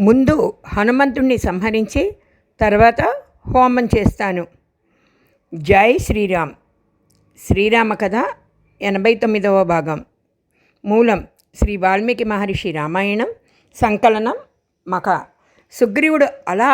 ముందు హనుమంతుణ్ణి సంహరించి తర్వాత హోమం చేస్తాను. జై శ్రీరామ్. శ్రీరామ కథ ఎనభై తొమ్మిదవ భాగం. మూలం శ్రీ వాల్మీకి మహర్షి రామాయణం సంకలనం మక సుగ్రీవుడు అలా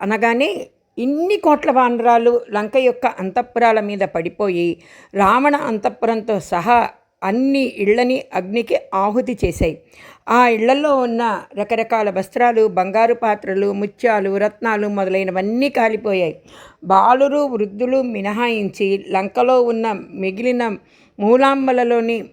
అనగానే ఇన్ని కోట్ల వానరాలు లంక యొక్క అంతఃపురాల మీద పడిపోయి రావణ అంతఃపురంతో సహా అన్ని ఇళ్ళని అగ్నికి ఆహుతి చేశాయి. ఆ ఇళ్ళలో ఉన్న రకరకాల వస్త్రాలు బంగారు పాత్రలు ముత్యాలు రత్నాలు మొదలైనవన్నీ కాలిపోయాయి. బాలురు వృద్ధులు మినహాయించి లంకలో ఉన్న మిగిలిన మూలాంబలలోని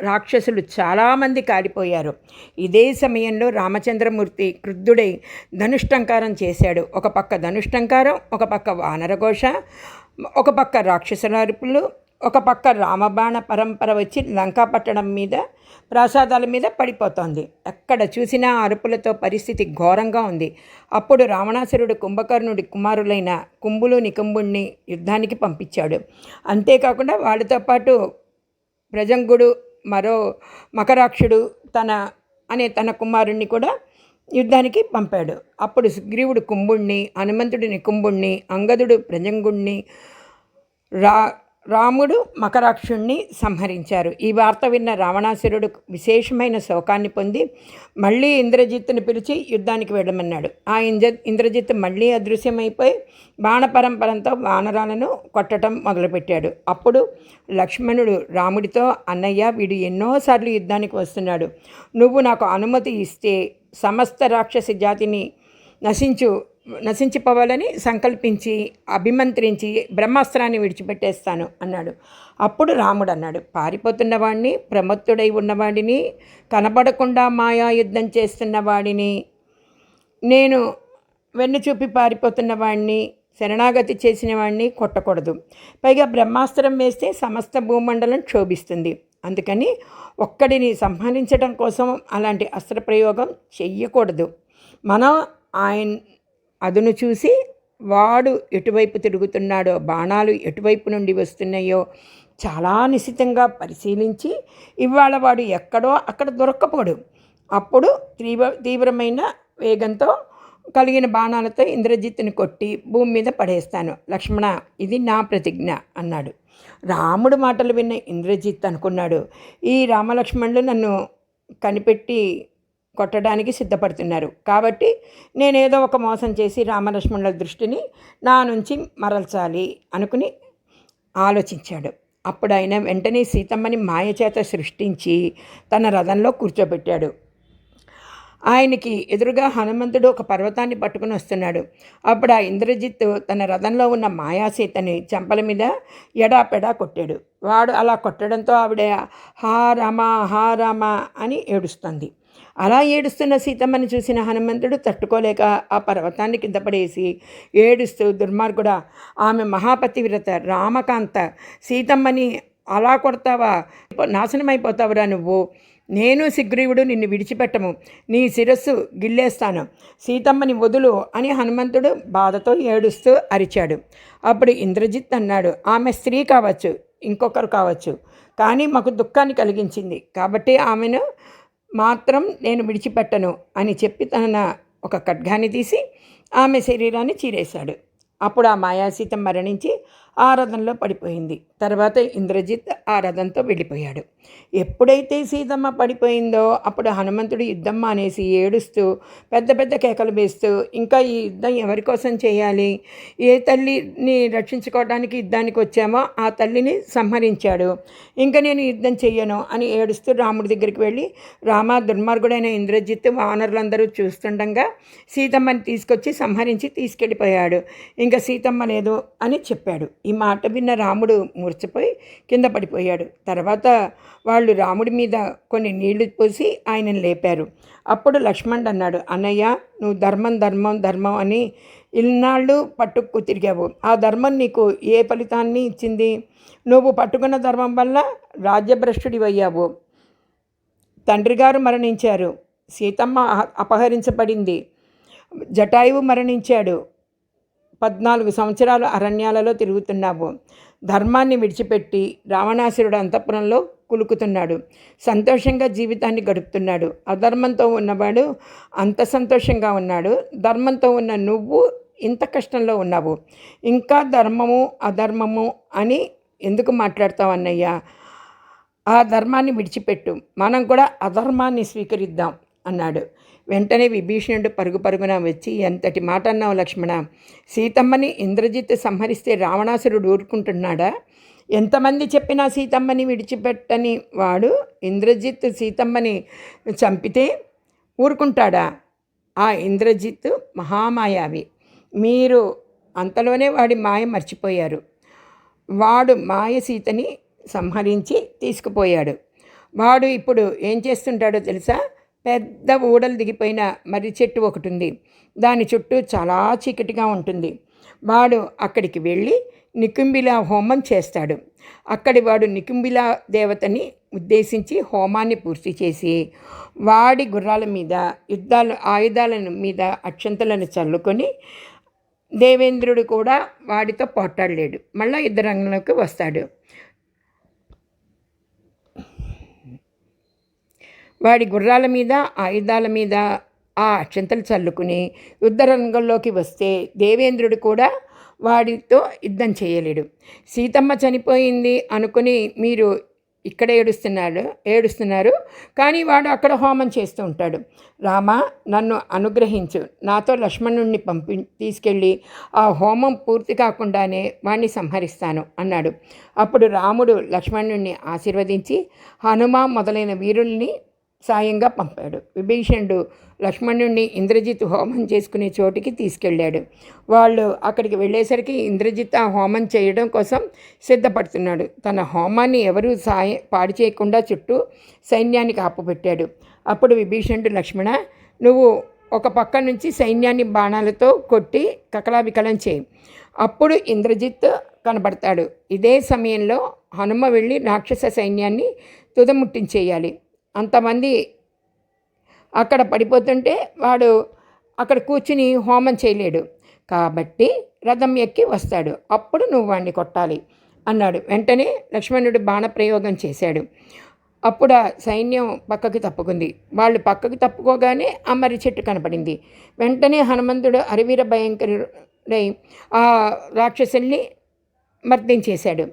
రాక్షసులు చాలామంది కాలిపోయారు. ఇదే సమయంలో రామచంద్రమూర్తి క్రుద్ధుడై ధనుష్టంకారం చేశాడు. ఒక పక్క ధనుష్టంకారం ఒక పక్క వానరఘోష ఒక పక్క రాక్షసుల అరుపులు ఒక పక్క రామబాణ పరంపర వచ్చి లంకా పట్టణం మీద ప్రాసాదాల మీద పడిపోతోంది. ఎక్కడ చూసినా అరుపులతో పరిస్థితి ఘోరంగా ఉంది. అప్పుడు రావణాసురుడు కుంభకర్ణుడి కుమారులైన కుంభులు నికుంభుణ్ణి యుద్ధానికి పంపించాడు. అంతేకాకుండా వాళ్ళతో పాటు ప్రజంగుడు మరో మకరాక్షుడు తన అనే తన కుమారుణ్ణి కూడా యుద్ధానికి పంపాడు. అప్పుడు సుగ్రీవుడు కుంభుణ్ణి హనుమంతుడిని కుంభుణ్ణి అంగదుడు ప్రజంగుణ్ణి రా రాముడు మకరాక్షుణ్ణి సంహరించారు. ఈ వార్త విన్న రావణాసురుడు విశేషమైన శోకాన్ని పొంది మళ్ళీ ఇంద్రజిత్తుని పిలిచి యుద్ధానికి వెళ్ళమన్నాడు. ఆ ఇంద్ర ఇంద్రజిత్ మళ్ళీ అదృశ్యమైపోయి బాణపరంపరంతో వానరాలను కొట్టడం మొదలుపెట్టాడు. అప్పుడు లక్ష్మణుడు రాముడితో అన్నయ్య వీడు ఎన్నోసార్లు యుద్ధానికి వస్తున్నాడు. నువ్వు నాకు అనుమతి ఇస్తే సమస్త రాక్షస జాతిని నశించు నశించిపోవాలని సంకల్పించి అభిమంత్రించి బ్రహ్మాస్త్రాన్ని విడిచిపెట్టేస్తాను అన్నాడు. అప్పుడు రాముడు అన్నాడు పారిపోతున్నవాడిని ప్రమత్తుడై ఉన్నవాడిని కనబడకుండా మాయా యుద్ధం చేస్తున్న వాడిని నేను వెన్ను చూపి పారిపోతున్నవాడిని శరణాగతి చేసిన వాడిని కొట్టకూడదు. పైగా బ్రహ్మాస్త్రం వేస్తే సమస్త భూమండలం క్షోభిస్తుంది. అందుకని ఒక్కడిని సంహరించడం కోసం అలాంటి అస్త్ర ప్రయోగం చెయ్యకూడదు. మనం ఆయన అదును చూసి వాడు ఎటువైపు తిరుగుతున్నాడో బాణాలు ఎటువైపు నుండి వస్తున్నాయో చాలా నిశితంగా పరిశీలించి ఇవాళ వాడు ఎక్కడో అక్కడ దొరక్కపోడు. అప్పుడు తీవ్ర తీవ్రమైన వేగంతో కలిగిన బాణాలతో ఇంద్రజిత్తుని కొట్టి భూమి మీద పడేస్తాను. లక్ష్మణ ఇది నా ప్రతిజ్ఞ అన్నాడు. రాముడు మాటలు విన్న ఇంద్రజిత్ అనుకున్నాడు. ఈ రామలక్ష్మణులు నన్ను కనిపెట్టి కొట్టడానికి సిద్ధపడుతున్నారు. కాబట్టి నేనేదో ఒక మోసం చేసి రామలక్ష్మణుల దృష్టిని నా నుంచి మరల్చాలి అనుకుని ఆలోచించాడు. అప్పుడు ఆయన వెంటనే సీతమ్మని మాయచేత సృష్టించి తన రథంలో కూర్చోబెట్టాడు. ఆయనకి ఎదురుగా హనుమంతుడు ఒక పర్వతాన్ని పట్టుకుని వస్తున్నాడు. అప్పుడు ఆ ఇంద్రజిత్ తన రథంలో ఉన్న మాయాసీతని చెంపల మీద ఎడాపెడా కొట్టాడు. వాడు అలా కొట్టడంతో ఆవిడ హా రామ హా రామ అని ఏడుస్తుంది. అలా ఏడుస్తున్న సీతమ్మని చూసిన హనుమంతుడు తట్టుకోలేక ఆ పర్వతాన్ని కింద పడేసి ఏడుస్తూ దుర్మార్గుడా ఆమె మహాపతివ్రత రామకాంత సీతమ్మని అలా కొడతావా? నాశనమైపోతావురా నువ్వు. నేను శిగ్రీవుడు నిన్ను విడిచిపెట్టము. నీ శిరస్సు గిల్లేస్తాను. సీతమ్మని వదులు అని హనుమంతుడు బాధతో ఏడుస్తూ అరిచాడు. అప్పుడు ఇంద్రజిత్ అన్నాడు ఆమె స్త్రీ కావచ్చు ఇంకొకరు కావచ్చు. కానీ మాకు దుఃఖాన్ని కలిగించింది. కాబట్టి ఆమెను మాత్రం నేను విడిచిపెట్టను అని చెప్పి తన ఒక ఖడ్గాన్ని తీసి ఆమె శరీరాన్ని చీరేశాడు. అప్పుడు ఆ మాయాసీత మరణించి ఆ రథంలో పడిపోయింది. తర్వాత ఇంద్రజిత్ ఆ వెళ్ళిపోయాడు. ఎప్పుడైతే సీతమ్మ పడిపోయిందో అప్పుడు హనుమంతుడు యుద్ధం మానేసి ఏడుస్తూ పెద్ద పెద్ద కేకలు వేస్తూ ఇంకా ఈ యుద్ధం ఎవరి కోసం చేయాలి? ఏ తల్లిని రక్షించుకోవడానికి యుద్ధానికి వచ్చామో ఆ తల్లిని సంహరించాడు. ఇంకా నేను యుద్ధం చెయ్యను అని ఏడుస్తూ రాముడి దగ్గరికి వెళ్ళి రామ దుర్మార్గుడైన ఇంద్రజిత్ వానరులందరూ చూస్తుండగా సీతమ్మని తీసుకొచ్చి సంహరించి తీసుకెళ్ళిపోయాడు. ఇంకా సీతమ్మ లేదు అని చెప్పాడు. ఈ మాట విన్న రాముడు మురిచిపోయి కింద పడిపోయాడు. తర్వాత వాళ్ళు రాముడి మీద కొన్ని నీళ్ళు పోసి ఆయనను లేపారు. అప్పుడు లక్ష్మణుడు అన్నాడు అన్నయ్య నువ్వు ధర్మం ధర్మం ధర్మం అని ఇన్నాళ్ళు పట్టుకు తిరిగావు. ఆ ధర్మం నీకు ఏ ఫలితాన్ని ఇచ్చింది? నువ్వు పట్టుకున్న ధర్మం వల్ల రాజ్యభ్రష్టుడివయ్యావు. తండ్రి గారు మరణించారు. సీతమ్మ అహ- అపహరించబడింది. జటాయువు మరణించాడు. పద్నాలుగు సంవత్సరాలు అరణ్యాలలో తిరుగుతున్నావు. ధర్మాన్ని విడిచిపెట్టి రావణాసురుడు అంతఃపురంలో కులుకుతున్నాడు. సంతోషంగా జీవితాన్ని గడుపుతున్నాడు. అధర్మంతో ఉన్నవాడు అంత సంతోషంగా ఉన్నాడు. ధర్మంతో ఉన్న నువ్వు ఇంత కష్టంలో ఉన్నావు. ఇంకా ధర్మము అధర్మము అని ఎందుకు మాట్లాడతావు అన్నయ్య? ఆ ధర్మాన్ని విడిచిపెట్టు. మనం కూడా అధర్మాన్ని స్వీకరిద్దాం అన్నాడు. వెంటనే విభీషణుడు పరుగు పరుగున వచ్చి ఎంతటి మాట అన్నావు లక్ష్మణ? సీతమ్మని ఇంద్రజిత్ సంహరిస్తే రావణాసురుడు ఊరుకుంటున్నాడా? ఎంతమంది చెప్పినా సీతమ్మని విడిచిపెట్టని వాడు ఇంద్రజిత్ సీతమ్మని చంపితే ఊరుకుంటాడా? ఆ ఇంద్రజిత్ మహామాయావి. మీరు అంతలోనే వాడి మాయ మర్చిపోయారు. వాడు మాయ సీతని సంహరించి తీసుకుపోయాడు. వాడు ఇప్పుడు ఏం చేస్తుంటాడో తెలుసా? పెద్ద ఊడలు దిగిపోయిన మర్రి చెట్టు ఒకటి ఉంది దాని చుట్టూ చాలా చీకటిగా ఉంటుంది. వాడు అక్కడికి వెళ్ళి నికుంబిలా హోమం చేస్తాడు. అక్కడి వాడు నికుంబిలా దేవతని ఉద్దేశించి హోమాన్ని పూర్తి చేసి వాడి గుర్రాల మీద యుద్ధాలు ఆయుధాలను మీద అక్షంతలను చల్లుకొని దేవేంద్రుడు కూడా వాడితో పోట్లాడలేడు. మళ్ళీ యుద్ధ రంగంలోకి వస్తాడు. వాడి గుర్రాల మీద ఆయుధాల మీద ఆ అక్షంతలు చల్లుకుని యుద్ధ రంగంలోకి వస్తే దేవేంద్రుడు కూడా వాడితో యుద్ధం చేయలేడు. సీతమ్మ చనిపోయింది అనుకుని మీరు ఇక్కడ ఏడుస్తున్నాడు ఏడుస్తున్నారు. కానీ వాడు అక్కడ హోమం చేస్తూ ఉంటాడు. రామ నన్ను అనుగ్రహించు. నాతో లక్ష్మణుణ్ణి పంపి తీసుకెళ్ళి ఆ హోమం పూర్తి కాకుండానే వాణ్ణి సంహరిస్తాను అన్నాడు. అప్పుడు రాముడు లక్ష్మణుణ్ణి ఆశీర్వదించి హనుమ మొదలైన వీరుల్ని సాయంగా పంపాడు. విభీషణుడు లక్ష్మణుడిని ఇంద్రజిత్ హోమం చేసుకునే చోటికి తీసుకెళ్ళాడు. వాళ్ళు అక్కడికి వెళ్ళేసరికి ఇంద్రజిత్ ఆ హోమం చేయడం కోసం సిద్ధపడుతున్నాడు. తన హోమాన్ని ఎవరూ సాయ పాడు చేయకుండా చుట్టూ సైన్యానికి ఆపుపెట్టాడు. అప్పుడు విభీషణుడు లక్ష్మణ నువ్వు ఒక పక్క నుంచి సైన్యాన్ని బాణాలతో కొట్టి కకలావికలం చేయి. అప్పుడు ఇంద్రజిత్ కనబడతాడు. ఇదే సమయంలో హనుమ వెళ్ళి రాక్షస సైన్యాన్ని తుదముట్టించేయాలి. అంతమంది అక్కడ పడిపోతుంటే వాడు అక్కడ కూర్చుని హోమం చేయలేడు. కాబట్టి రథం ఎక్కి వస్తాడు. అప్పుడు నువ్వు వాడిని కొట్టాలి అన్నాడు. వెంటనే లక్ష్మణుడు బాణప్రయోగం చేశాడు. అప్పుడు ఆ సైన్యం పక్కకి తప్పుకుంది. వాళ్ళు పక్కకి తప్పుకోగానే ఆ మర్రి చెట్టు కనపడింది. వెంటనే హనుమంతుడు అరివీర భయంకరుడై ఆ రాక్షసుల్ని మర్దించేశాడు.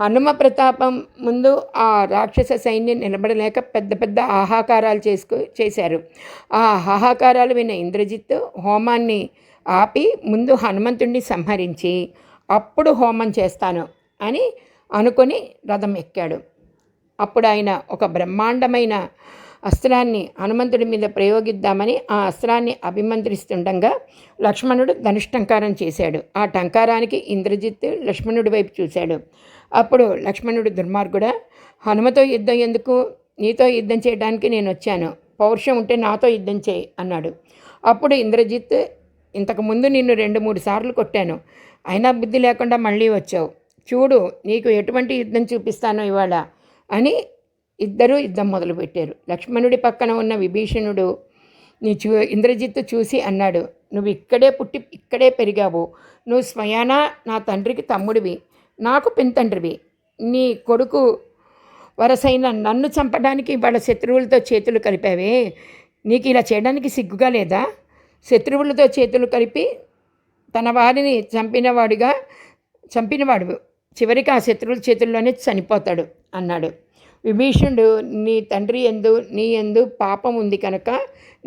హనుమ ప్రతాపం ముందు ఆ రాక్షస సైన్యం నిలబడలేక పెద్ద పెద్ద ఆహాకారాలు చేసుకు చేశారు. ఆ ఆహాకారాలు విన్న ఇంద్రజిత్ హోమాన్ని ఆపి ముందు హనుమంతుణ్ణి సంహరించి అప్పుడు హోమం చేస్తాను అని అనుకొని రథం ఎక్కాడు. అప్పుడు ఆయన ఒక బ్రహ్మాండమైన అస్త్రాన్ని హనుమంతుడి మీద ప్రయోగిద్దామని ఆ అస్త్రాన్ని అభిమంత్రిస్తుండగా లక్ష్మణుడు ధనుష్టంకారం చేశాడు. ఆ టంకారానికి ఇంద్రజిత్ లక్ష్మణుడి వైపు చూశాడు. అప్పుడు లక్ష్మణుడు దుర్మార్గుడా హనుమతో యుద్ధం ఎందుకు? నీతో యుద్ధం చేయడానికి నేను వచ్చాను. పౌరుషం ఉంటే నాతో యుద్ధం చేయి అన్నాడు. అప్పుడు ఇంద్రజిత్ ఇంతకుముందు నిన్ను రెండు మూడు సార్లు కొట్టాను. అయినా బుద్ధి లేకుండా మళ్ళీ వచ్చావు. చూడు నీకు ఎటువంటి యుద్ధం చూపిస్తానో ఇవాళ అని ఇద్దరూ యుద్ధం మొదలుపెట్టారు. లక్ష్మణుడి పక్కన ఉన్న విభీషణుడు నీ చూ ఇంద్రజిత్ చూసి అన్నాడు నువ్వు ఇక్కడే పుట్టి ఇక్కడే పెరిగావు. నువ్వు స్వయానా నా తండ్రికి తమ్ముడివి. నాకు పింతండ్రివి. నీ కొడుకు వరసైన నన్ను చంపడానికి వాళ్ళ శత్రువులతో చేతులు కలిపావే. నీకు ఇలా చేయడానికి సిగ్గుగా లేదా? శత్రువులతో చేతులు కలిపి తన వారిని చంపినవాడిగా చంపినవాడు. చివరికి ఆ శత్రువుల చేతుల్లోనే చనిపోతాడు అన్నాడు. విభీషణుడు నీ తండ్రి ఎందు నీ ఎందు పాపం ఉంది కనుక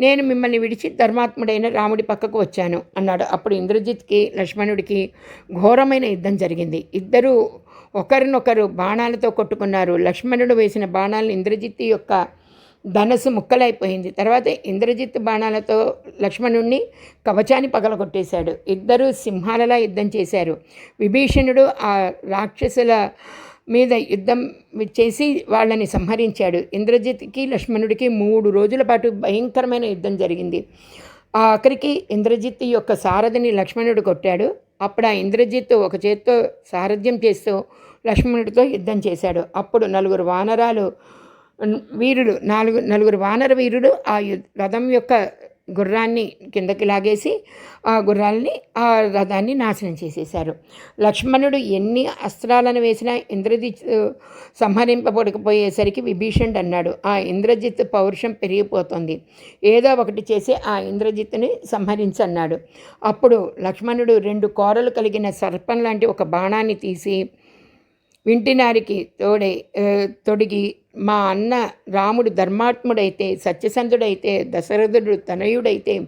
నేను మిమ్మల్ని విడిచి ధర్మాత్ముడైన రాముడి పక్కకు వచ్చాను అన్నాడు. అప్పుడు ఇంద్రజిత్కి లక్ష్మణుడికి ఘోరమైన యుద్ధం జరిగింది. ఇద్దరూ ఒకరినొకరు బాణాలతో కొట్టుకున్నారు. లక్ష్మణుడు వేసిన బాణాలను ఇంద్రజిత్ యొక్క ధనస్సు ముక్కలైపోయింది. తర్వాత ఇంద్రజిత్ బాణాలతో లక్ష్మణుణ్ణి కవచాన్ని పగలగొట్టేశాడు. ఇద్దరు సింహాలలా యుద్ధం చేశారు. విభీషణుడు ఆ రాక్షసుల మీద యుద్ధం చేసి వాళ్ళని సంహరించాడు. ఇంద్రజిత్కి లక్ష్మణుడికి మూడు రోజుల పాటు భయంకరమైన యుద్ధం జరిగింది. ఆ ఆఖరికి ఇంద్రజిత్ యొక్క సారథిని లక్ష్మణుడు కొట్టాడు. అప్పుడు ఆ ఇంద్రజిత్ ఒక చేత్తో సారథ్యం చేస్తూ లక్ష్మణుడితో యుద్ధం చేశాడు. అప్పుడు నలుగురు వానరాలు వీరుడు నాలుగు నలుగురు వానర వీరుడు ఆ రథం యొక్క గుర్రాన్ని కిందకి లాగేసి ఆ గుర్రాల్ని ఆ రథాన్ని నాశనం చేసేశారు. లక్ష్మణుడు ఎన్ని అస్త్రాలను వేసినా ఇంద్రజిత్ సంహరింపబడకపోయేసరికి విభీషణుడు అన్నాడు ఆ ఇంద్రజిత్ పౌరుషం పెరిగిపోతుంది. ఏదో ఒకటి చేసి ఆ ఇంద్రజిత్తుని సంహరించన్నాడు. అప్పుడు లక్ష్మణుడు రెండు కోరలు కలిగిన సర్పం లాంటి ఒక బాణాన్ని తీసి వింటినారికి తోడే తొడిగి మా అన్న రాముడు ధర్మాత్ముడైతే సత్యసంధుడైతే దశరథుడు తనయుడైతే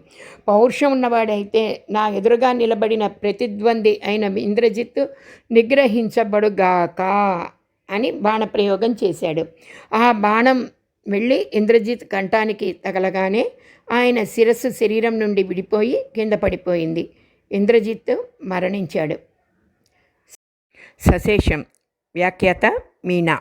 పౌరుషం ఉన్నవాడైతే నా ఎదురుగా నిలబడిన ప్రతిద్వంది అయిన ఇంద్రజిత్ నిగ్రహించబడుగాక అని బాణప్రయోగం చేశాడు. ఆ బాణం వెళ్ళి ఇంద్రజిత్ కంఠానికి తగలగానే ఆయన శిరస్సు శరీరం నుండి విడిపోయి కింద పడిపోయింది. ఇంద్రజిత్ మరణించాడు. సశేషం. వ్యాఖ్యాత మీనా.